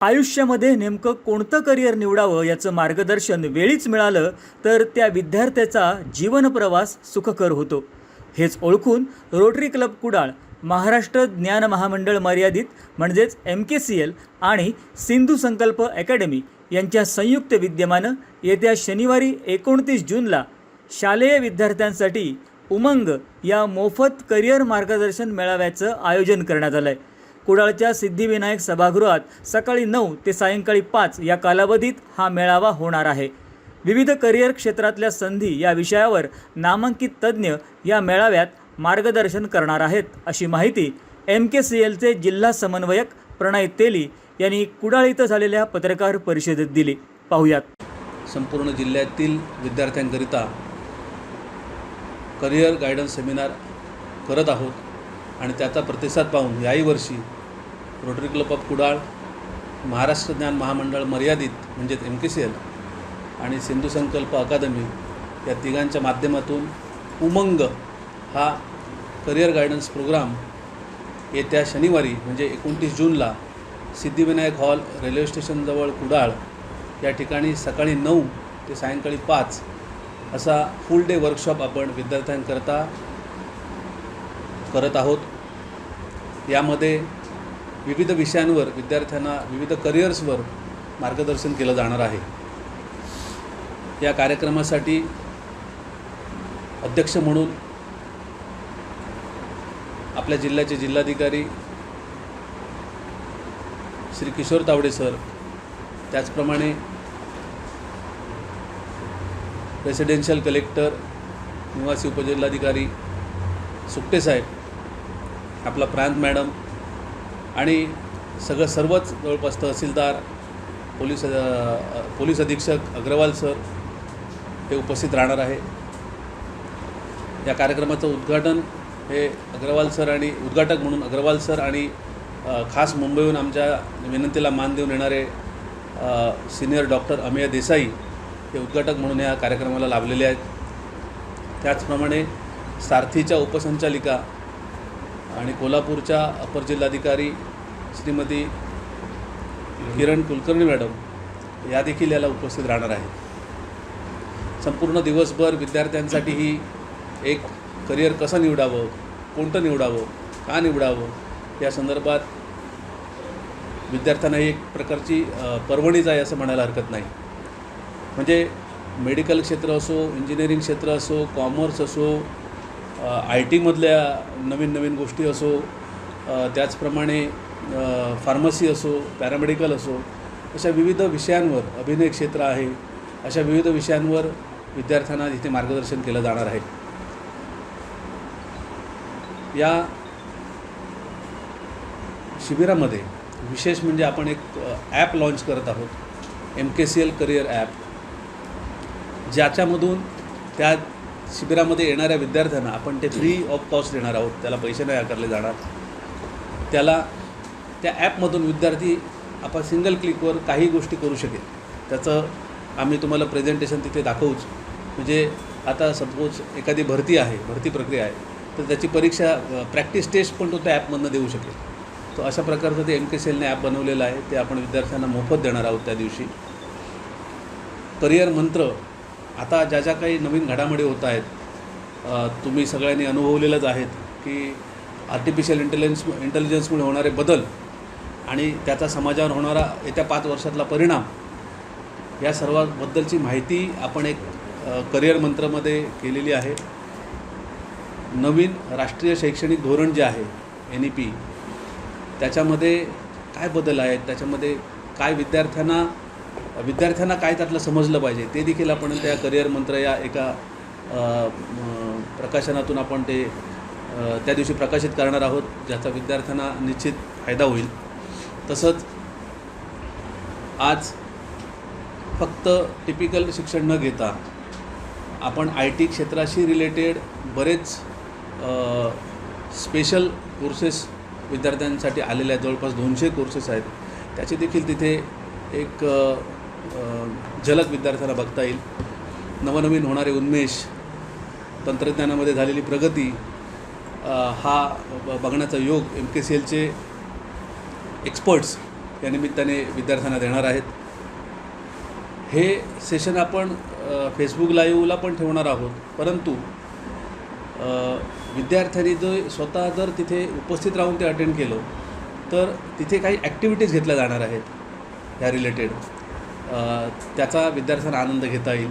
आयुष्यामध्ये नेमकं कोणतं करिअर निवडावं याचं मार्गदर्शन वेळीच मिळालं तर त्या विद्यार्थ्याचा जीवनप्रवास सुखकर होतो. हेच ओळखून रोटरी क्लब कुडाळ महाराष्ट्र ज्ञान महामंडळ मर्यादित म्हणजेच एम के सी एल आणि सिंधू संकल्प अकॅडमी यांच्या संयुक्त विद्यमानं येत्या शनिवारी एकोणतीस जूनला शालेय विद्यार्थ्यांसाठी उमंग या मोफत करिअर मार्गदर्शन मेळाव्याचं आयोजन करण्यात आलं आहे कुडाळच्या सिद्धिविनायक सभागृहात सकाळी नऊ ते सायंकाळी पाच या कालावधीत हा मेळावा होणार आहे. विविध करिअर क्षेत्रातल्या संधी या विषयावर नामांकित तज्ज्ञ या मेळाव्यात मार्गदर्शन करणार आहेत अशी माहिती एम के सी एलचे जिल्हा समन्वयक प्रणय तेली यांनी कुडाळ इथं झालेल्या पत्रकार परिषदेत दिली. पाहूयात. संपूर्ण जिल्ह्यातील विद्यार्थ्यांकरिता करिअर गायडन्स सेमिनार करत आहोत आणि त्याचा प्रतिसाद पाहून याही वर्षी Rotary Club of Kudal Maharashtra ज्ञान महामंडळ मर्यादित म्हणजेच एम के सी एल आणि सिंधू संकल्प अकादमी या तिघांच्या माध्यमातून उमंग हा करिअर गायडन्स प्रोग्राम येत्या शनिवारी म्हणजे एकोणतीस जूनला सिद्धिविनायक हॉल रेल्वे स्टेशनजवळ कुडाळ या ठिकाणी सकाळी नऊ ते सायंकाळी पाच असा फुल डे वर्कशॉप आपण विद्यार्थ्यांकरता करत आहोत. यामध्ये विविध विषयांवर विद्यार्थ्यांना विविध करिअर्सवर मार्गदर्शन केलं जाणार आहे. या कार्यक्रमासाठी अध्यक्ष म्हणून आपल्या जिल्ह्याचे जिल्हाधिकारी श्री किशोर तावडे सर त्याचप्रमाणे रेसिडेन्शियल कलेक्टर निवासी उपजिल्हाधिकारी सुकटे साहेब आपला प्रांत मॅडम आणि सगळं सर्वच जवळपास तहसीलदार पोलीस पोलीस अधीक्षक अग्रवाल सर हे उपस्थित राहणार आहे. या कार्यक्रमाचं उद्घाटन हे अग्रवाल सर आणि उद्घाटक म्हणून अग्रवाल सर आणि खास मुंबईहून आमच्या विनंतीला मान देऊन येणारे सिनियर डॉक्टर अमेय देसाई हे उद्घाटक म्हणून या कार्यक्रमाला लाभलेले आहेत. त्याचप्रमाणे सारथीच्या उपसंचालिका आणि कोल्हापूरच्या अपर जिल्हाधिकारी श्रीमती किरण कुलकर्णी मॅडम या देखील याला उपस्थित राहणार आहेत. संपूर्ण दिवसभर विद्यार्थ्यांसाठी ही एक करिअर कसं निवडावं कोणतं निवडावं का निवडावं या संदर्भात विद्यार्थ्यांना एक प्रकारची अ, पर्वणीच आहे असं म्हणायला हरकत नाही. म्हणजे मेडिकल क्षेत्र असो इंजिनिअरिंग क्षेत्र असो कॉमर्स असो आय टीमधल्या नवीन नवीन गोष्टी असो त्याचप्रमाणे फार्मसी असो पॅरामेडिकल असो अशा विविध विषयांवर अभिनय क्षेत्र आहे अशा विविध विषयांवर विद्यार्थ्यांना इथे मार्गदर्शन केलं जाणार आहे. या शिबिरामध्ये विशेष म्हणजे आपण एक ॲप लॉन्च करत आहोत M K C L career app ज्याच्यामधून त्या शिबिरामध्ये येणाऱ्या विद्यार्थ्यांना आपण ते फ्री ऑफ कॉस्ट देणार आहोत. त्याला पैसे नाही आकारले जाणार. त्याला त्या ॲपमधून विद्यार्थी आपण सिंगल क्लिकवर काही गोष्टी करू शकेल. त्याचं आम्ही तुम्हाला प्रेझेंटेशन तिथे दाखवूच. म्हणजे आता सपोज एखादी भरती आहे भरती प्रक्रिया आहे तर त्याची परीक्षा प्रॅक्टिस टेस्ट पण तो त्या ॲपमधनं देऊ शकेल. तो अशा प्रकारचं ते एम के सी एलने ॲप बनवलेलं आहे. ते आपण विद्यार्थ्यांना मोफत देणार आहोत त्या दिवशी. करिअर मंत्र आता ज्या ज्या काही नवीन घडामोडी होत आहेत तुम्ही सगळ्यांनी अनुभवलेलंच आहेत की आर्टिफिशियल इंटेलिजन्स इंटेलिजन्समुळे होणारे बदल आणि त्याचा समाजावर होणारा येत्या पाच वर्षातला परिणाम या सर्वाबद्दलची माहिती आपण एक करिअर मंत्रामध्ये केलेली आहे. नवीन राष्ट्रीय शैक्षणिक धोरण जे आहे एन ई पी त्याच्यामध्ये काय बदल आहेत? त्याच्यामध्ये काय विद्यार्थ्यांना विद्यार्थ्यांना काय त्यातलं समजलं पाहिजे ते देखील आपण त्या करिअर मंत्र या एका प्रकाशनातून आपण ते त्या दिवशी प्रकाशित करणार आहोत ज्याचा विद्यार्थ्यांना निश्चित फायदा होईल. तसंच आज फक्त टिपिकल शिक्षण न घेता आपण आय टी क्षेत्राशी रिलेटेड बरेच स्पेशल कोर्सेस विद्यार्थ्यांसाठी आलेले आहेत. जवळपास दोनशे कोर्सेस आहेत. त्याची देखील तिथे एक जलद झलक विद्यार्थ्यांना बघता येईल. नवनवीन होणारे उन्मेष तंत्रज्ञानामध्ये झालेली प्रगती हा ब- बघण्याचा योग एम के सी एलचे एक्सपर्ट्स या निमित्ताने विद्यार्थ्यांना देणार आहेत. हे सेशन आपण फेसबुक लाईव्हला पण ठेवणार आहोत. परंतु विद्यार्थ्यांनी जर स्वतः जर तिथे उपस्थित राहून ते अटेंड केलं तर तिथे काही ॲक्टिव्हिटीज घेतल्या जाणार आहेत. ह्या रिलेटेड त्याचा विद्यार्थ्यांना आनंद घेता येईल.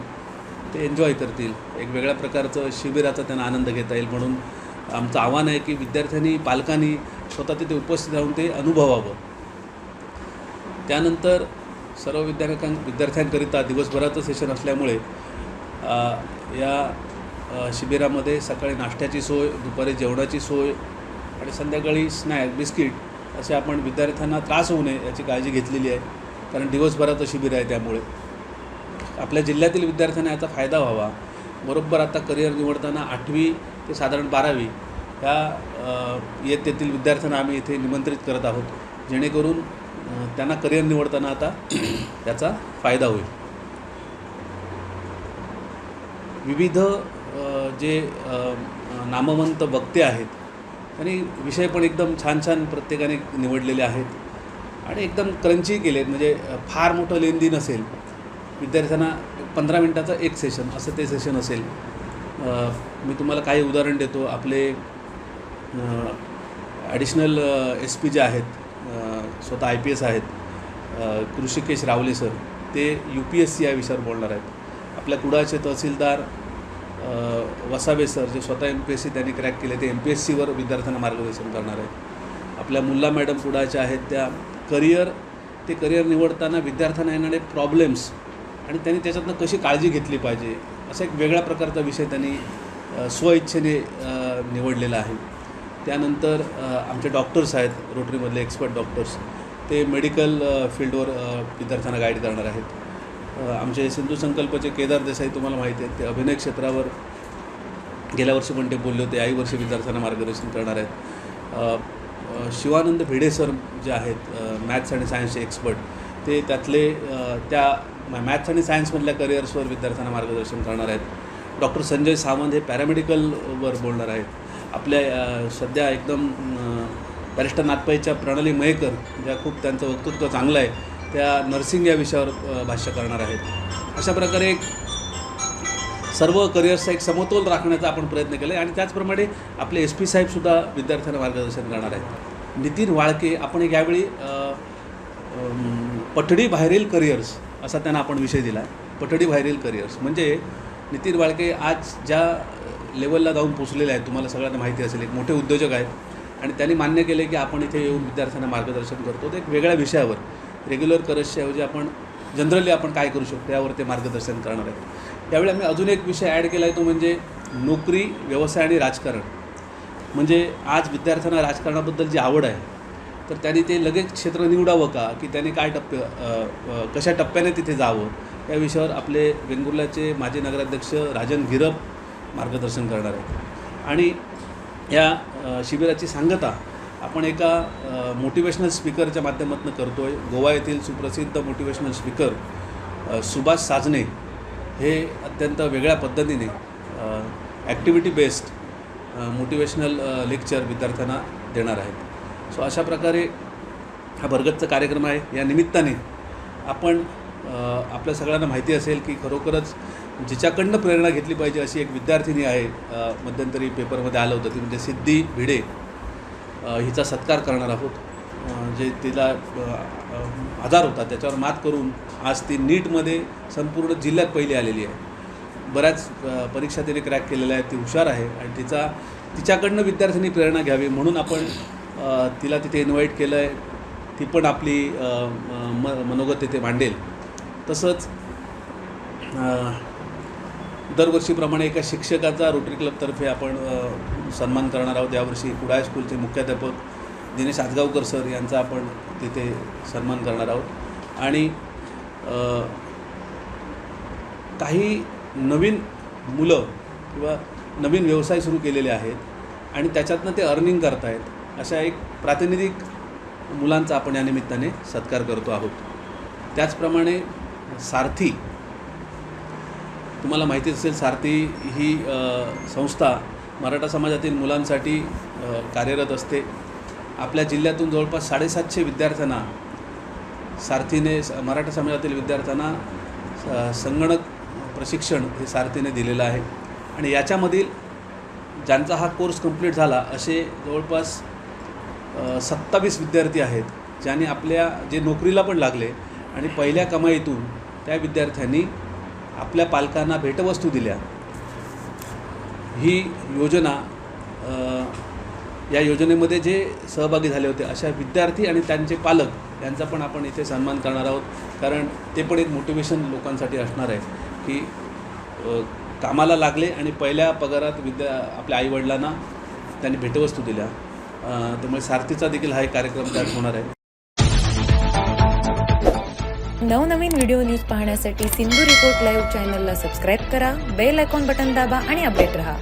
ते एन्जॉय करतील. एक वेगळ्या प्रकारचं शिबिराचा त्यांना आनंद घेता येईल म्हणून आमचं आव्हान आहे की विद्यार्थ्यांनी पालकांनी स्वतः तिथे उपस्थित राहून ते अनुभवावं. त्यानंतर सर्व विद्यार्थ्यां विद्यार्थ्यांकरिता दिवसभराचं सेशन असल्यामुळे या शिबिरामध्ये सकाळी नाश्त्याची सोय दुपारी जेवणाची सोय आणि संध्याकाळी स्नॅक बिस्किट असे आपण विद्यार्थ्यांना त्रास होऊ नये याची काळजी घेतलेली आहे. कारण दिवसभराचं शिबिर आहे त्यामुळे. आपल्या जिल्ह्यातील विद्यार्थ्यांना याचा फायदा व्हावा. बरोबर आता करिअर निवडताना आठवी ते साधारण बारावी ह्या अ, इयत्तेतील विद्यार्थ्यांना आम्ही इथे निमंत्रित करत आहोत. जेणेकरून त्यांना करिअर निवडताना आता याचा फायदा होईल. विविध जे नामवंत वक्ते आहेत आणि विषय पण एकदम छान छान प्रत्येकाने निवडलेले आहेत. आणि एकदम क्रंची केले आहेत म्हणजे फार मोठं लेंदी नसेल. विद्यार्थ्यांना पंधरा मिनटाचं एक सेशन असं ते सेशन असेल. मी तुम्हाला काही उदाहरण देतो. आपले ॲडिशनल एस पी जे आहेत स्वतः आय पी एस आहेत ऋषिकेश कृषिकेश रावले सर ते यू पी एस सी या विषयावर बोलणार आहेत. आपल्या कुडाचे तहसीलदार वसावे सर जे स्वतः एम पी एस सी त्यांनी क्रॅक केले ते एम पी एस सीवर विद्यार्थ्यांना मार्गदर्शन करणार आहेत. आपल्या मुल्ला मॅडम कुडाच्या आहेत त्या करिअर ते करिअर निवडताना विद्यार्थ्यांना येणारे प्रॉब्लेम्स आणि त्यांनी त्याच्यातनं कशी काळजी घेतली पाहिजे असा एक वेगळ्या प्रकारचा विषय त्यांनी स्वइच्छेने निवडलेला आहे. त्यानंतर आमचे डॉक्टर्स आहेत रोटरीमधले एक्सपर्ट डॉक्टर्स ते मेडिकल फील्डवर विद्यार्थ्यांना गाईड करणार आहेत. आमचे सिंधू संकल्पचे केदार देसाई तुम्हाला माहिती आहेत ते अभिनय क्षेत्रावर गेल्या वर्षी पण ते बोलले होते याही वर्षी विद्यार्थ्यांना मार्गदर्शन करणार आहेत. शिवानंद भिडे सर जे आहेत मॅथ्स आणि सायन्सचे एक्सपर्ट ते त्यातले त्या मॅथ्स आणि सायन्समधल्या करिअर्सवर विद्यार्थ्यांना मार्गदर्शन करणार आहेत. डॉक्टर संजय सावंत हे पॅरामेडिकलवर बोलणार आहेत. आपल्या सध्या एकदम बॅरिस्टर नाथपाईच्या प्रणाली मयेकर ज्या खूप त्यांचं वक्तृत्व चांगलं आहे त्या नर्सिंग या विषयावर भाष्य करणार आहेत. अशा प्रकारे एक सर्व करिअर्सचा एक समतोल राखण्याचा आपण प्रयत्न केला आहे आणि त्याचप्रमाणे आपले एस पी साहेबसुद्धा विद्यार्थ्यांना मार्गदर्शन करणार आहेत. नितीन वाळके आपण एक यावेळी पठडी बाहेरील करिअर्स असा त्यांना आपण विषय दिला आहे पठडी बाहेरील करिअर्स म्हणजे नितीन वाळके आज ज्या लेवलला जाऊन पोचलेले आहेत तुम्हाला सगळ्यांना माहिती असेल एक मोठे उद्योजक आहेत. आणि त्यांनी मान्य केले की आपण इथे येऊन विद्यार्थ्यांना मार्गदर्शन करतो. ते एक वेगळ्या विषयावर रेग्युलर करिअर्सच्या ऐवजी आपण जनरली आपण काय करू शकतो यावर ते मार्गदर्शन करणार आहेत. यावेळी आम्ही अजून एक विषय ॲड केला आहे तो म्हणजे नोकरी व्यवसाय आणि राजकारण. म्हणजे आज विद्यार्थ्यांना राजकारणाबद्दल जी आवड आहे तर त्यांनी ते लगेच क्षेत्र निवडावं का? की त्यांनी काय टप्पे कशा टप्प्याने तिथे जावं? या विषयावर आपले वेंगुर्ल्याचे माजी नगराध्यक्ष राजन गिरप मार्गदर्शन करणार आहेत. आणि या शिबिराची सांगता आपण एका मोटिवेशनल स्पीकरच्या माध्यमातून करतो आहे गोवा येथील सुप्रसिद्ध मोटिवेशनल स्पीकर सुभाष साजने हे अत्यंत वेगळ्या पद्धतीने ॲक्टिव्हिटी बेस्ड मोटिवेशनल लेक्चर विद्यार्थ्यांना देणार आहेत. सो अशा प्रकारे हा भरगतचा कार्यक्रम आहे. या निमित्ताने आपण आपल्या सगळ्यांना माहिती असेल की खरोखरच जिच्याकडनं प्रेरणा घेतली पाहिजे अशी एक विद्यार्थिनी आहे मध्यंतरी पेपरमध्ये आलं होतं ती म्हणजे सिद्धी भिडे. हिचा सत्कार करणार आहोत. जे तिला आजार होता त्याच्यावर मात करून आज ती नीटमध्ये संपूर्ण जिल्ह्यात पहिली आलेली आहे. बऱ्याच परीक्षा तिने क्रॅक केलेल्या आहेत ती हुशार आहे आणि तिचा तिच्याकडनं विद्यार्थ्यांनी प्रेरणा घ्यावी म्हणून आपण तिला तिथे इन्व्हाइट केलं आहे ती पण आपली म मनोगत तिथे मांडेल. तसंच दरवर्षीप्रमाणे एका शिक्षकाचा रोटरी क्लबतर्फे आपण सन्मान करणार आहोत. यावर्षी कुडाळ स्कूलचे मुख्याध्यापक दिनेश आजगावकर सर यांचा आपण तिथे सन्मान करणार आहोत. आणि काही नवीन मुलं किंवा नवीन व्यवसाय सुरू केलेले आहेत आणि त्याच्यातनं ते अर्निंग करतायत अशा एक प्रातिनिधिक मुलांचा आपण या निमित्ताने सत्कार करतो आहोत. त्याचप्रमाणे सारथी तुम्हाला माहिती असेल सारथी ही संस्था मराठा समाजातील मुलांसाठी कार्यरत असते. आपल्या जिल्ह्यातून जवळपास साडेसातशे विद्यार्थ्यांना सारथीने स- मराठा समाजातील विद्यार्थ्यांना स- संगणक प्रशिक्षण हे सारथीने दिलेलं आहे. आणि याच्यामधील ज्यांचा हा कोर्स कंप्लीट झाला असे जवळपास सत्तावीस विद्यार्थी आहेत ज्यांनी आपल्या जे नोकरीला पण लागले आणि पहिल्या कमाईतून त्या विद्यार्थ्यांनी आपल्या पालकांना भेटवस्तू दिल्या. ही योजना या योजनेमध्ये जे सहभागी झाले होते अशा विद्यार्थी आणि त्यांचे पालक यांचा पण आपण इथे सन्मान करणार आहोत. कारण ते पण एक मोटिवेशन लोकांसाठी असणार आहे की कामाला लागले आणि पहिल्या पगारात विद्या आपल्या आईवडिलांना त्यांनी भेटवस्तू दिल्या. त्यामुळे सारथीचा देखील हा एक कार्यक्रम त्यात होणार आहे. नवनवीन व्हिडिओ न्यूज पाहण्यासाठी सिंधू रिपोर्ट लाईव्ह चॅनलला सबस्क्राईब करा बेल आयकॉन बटन दाबा आणि अपडेट रहा.